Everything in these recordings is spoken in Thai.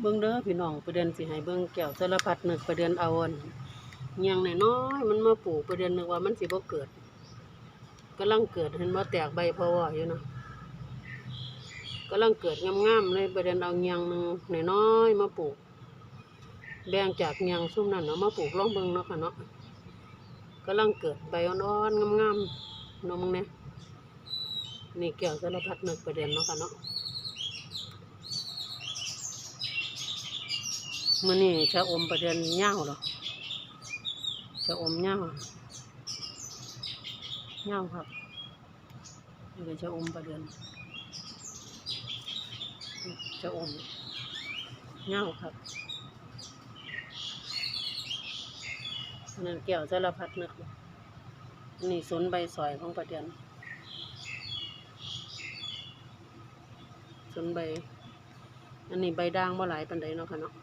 เบิ่งเด้อพี่น้องประเด็นสิให้เบิ่งแก้วสารพัดนึกประเด็นเอาอันเงียงน้อยมันมาปลูกประเด็นนึกว่ามันสิบ่เกิดกำลังเกิดเห็นบ่าแตกใบพอวอยู่นะกำลังเกิดงามๆเลยประเด็นเอาเงียงหนึงน้อยมาปลูก แบ่งจากเงียงซุ่มนั้นเนาะมาปลูกลองเบิ่งเนาะค่ะเนาะกำลังเกิดใบอ่อนๆงามๆนมเนี่ยนี่แก้วสารพัดนึกประเด็นเนาะค่ะเนาะ มื่อนี้ชะอมประเด็นเง่าหรอชะอมเง่าเง่าครับนี่เป็นชะอมประเด็นชะอมเง่าครับนั่นแก้วสารพัดนึกอันนี่สนใบสอยของประเด็นสนใบ อันนี้ใบด่างบ่หลายปันใดเนาะค่ะเนาะ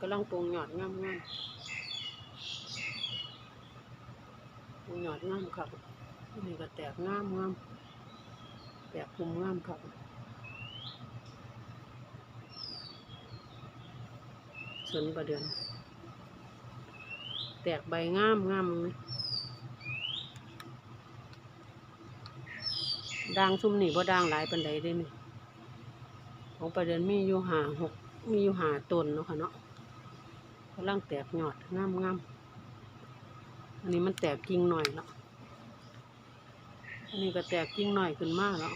กำลังปรุงหยอดงามงามปรุงหยอดงามครับนี่ก็แตกงามงามแตกคุมงามครับสวนประเดือน แตกใบงามงามเลยด่างซุ่มนี่บ่ด่างหลายปันใดเด้นี่ของประเดือนมีอยู่หาหกมีอยู่หาต้นเนาะค่ะเนาะำลังแตกยอดงามงามอันนี้มันแตกกิ่งหน่อยแล้วอันนี้ก็แตกกิ่งหน่อยขึ้นมากแล้ว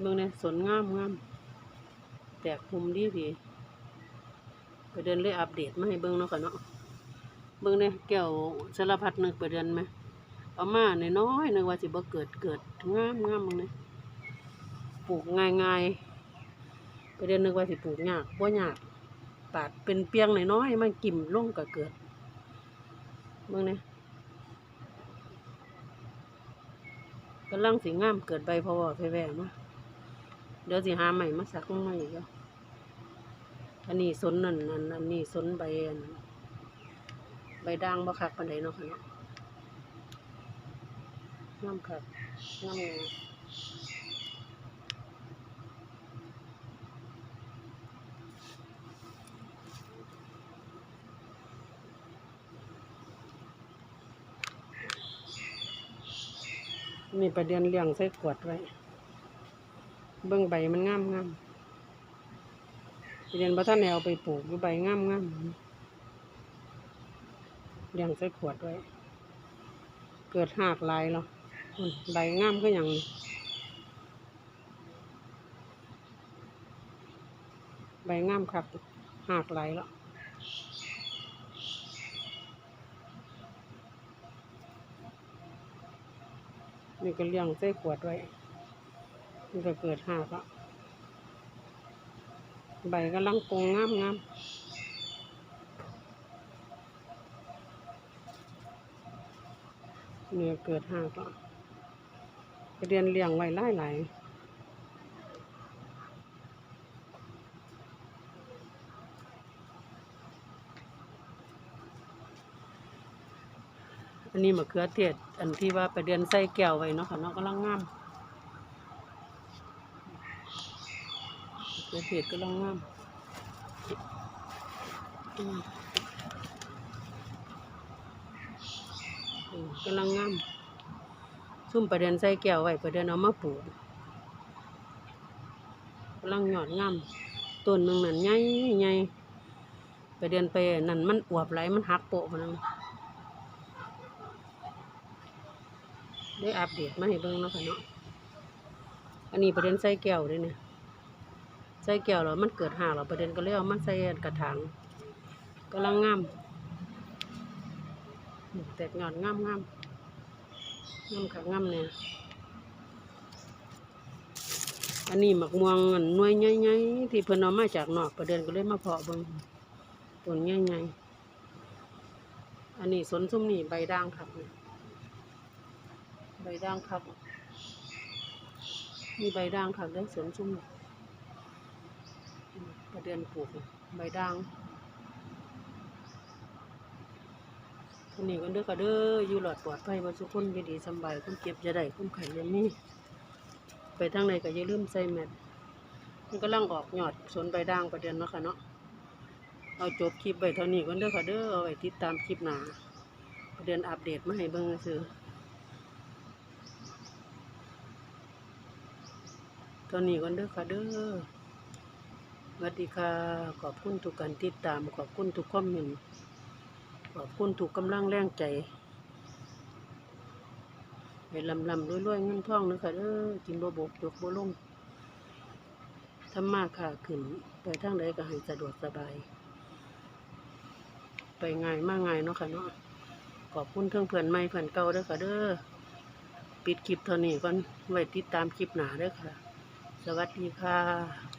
เบิ่งเนี่ยสนงามงามแตกคุมดีดีไปเดินเลยอัปเดตมาให้เบิ่งเนาะค่ะเนาะเบิ่งเนี่ยแก้วสารพัดนึกไปเดินไหมเอามาในน้อยนึกว่าสิบ่เกิดเกิดงามงามมึงเนี่ยปลูกง่ายๆ ไปเดินนึกว่าสิปลูกยากบ่ยากปาดเป็นเปียงน้อยๆมันกิ่มลงก็เกิดเบิ่งนี่กำลังสิงามเกิดใบพอวแผ่ๆมาเดี๋ยวสิหาใหม่มาสักมาอีกแล้วอันนี้สนนั่นอันอันนี้สนใบอันใบด่างบ่คักปานใดเนาะค่ะเนาะงามคักงามงาม นี่ประเด็นเลี้ยงใส่ขวดไว้ เบิ่งใบมันงามงามประเด็นบ่ท่านได้เอาไปปลูกอยู่ใบงามงามเลี้ยงใส่ขวดไว้ เกิดหากลายแล้วอืมใบงามก็อย่างนี้ใบงามครับหากหลายแล้ว นี่ก็เลี้ยงใส่ขวดไว้นี่ก็เกิดหากแล้วใบกำลังปงงามงามเนี่ก็เกิดหากแล้วเรียนเลี้ยงไว้หลายหลาย อันนี้มะเขือเทศอันที่ว่าไปเดือนใส่แก้วไว้เนาะค่ะเนาะกำลังงามมะเขือเทศกำลังงามอือกำลังงามซุ่มไปเดือนใส่แก้วไว้ไปเดือนเอามาปลูกกำลังหยอดงามต้นหนึ่งนั่นใหญ่ใหญ่ไปเดือนไปนั่นมันอวบไหลมันหักโปะมันนั่น ได้อัปเดตมาให้เบิ่งเนาะค่ะเนาะ อันนี้ประเด็นใส่แก้วด้วยเนี่ยใส่แก้วแล้วมันเกิดห่ากแล้วประเด็นก็เลยเอามาใส่กระถางกำลังงามแตกยอดงามงามงามค่ะงามเนี่ยอันนี้หมักม่วงนหน่วยใหญ่ๆที่เพิ่นเอามาจากนอกประเด็นก็เลยมาเพาะเบิ่งต้นใหญ่ๆอันนี้สนซุ่มนี่ใบด่างครับเนี่ย ใบด่างครับมีใบด่างครับได้สวนชุ่มประเดือนปลูกใบด่างคนนี้กันเด้อก็เด้ออยู่หลอดปลอดภัยบ่ทุกคนอยู่ดีสำบายคนเก็บจะได้คนไข่ยังมีไปทางไหนก็อย่าลืมใส่แมสมันกำลังออกหยอดสนใบด่างประเด็นเนาะค่ะเนาะเอาจบคลิปไปเท่านี้ก่อนเด้อค่ะเด้อเอาไว้ติดตามคลิปหนาประเด็นอัปเดตมาให้เบิ่งซื่อ เท่านี้ก่อนเด้อค่ะเด้อสวัสดีค่ะ ขอบคุณทุกการติดตาม ขอบคุณทุกคอมเมนต์ขอบคุณทุกกำลังแรงใจให้ลำลำรวยๆเงินทองเด้อค่ะเด้อกินบ่บกยกบ่ลงทำมากค้าขึ้น ไปทางใดก็ให้สะดวกสบาย ไปง่ายมากง่ายเนาะค่ะเนาะขอบคุณเพื่อนเพื่อนใหม่เพื่อนเก่าเด้อค่ะเด้อปิดคลิปเท่านี้ก่อนไว้ติดตามคลิปหนาเด้อค่ะ สวัสดีค่ะ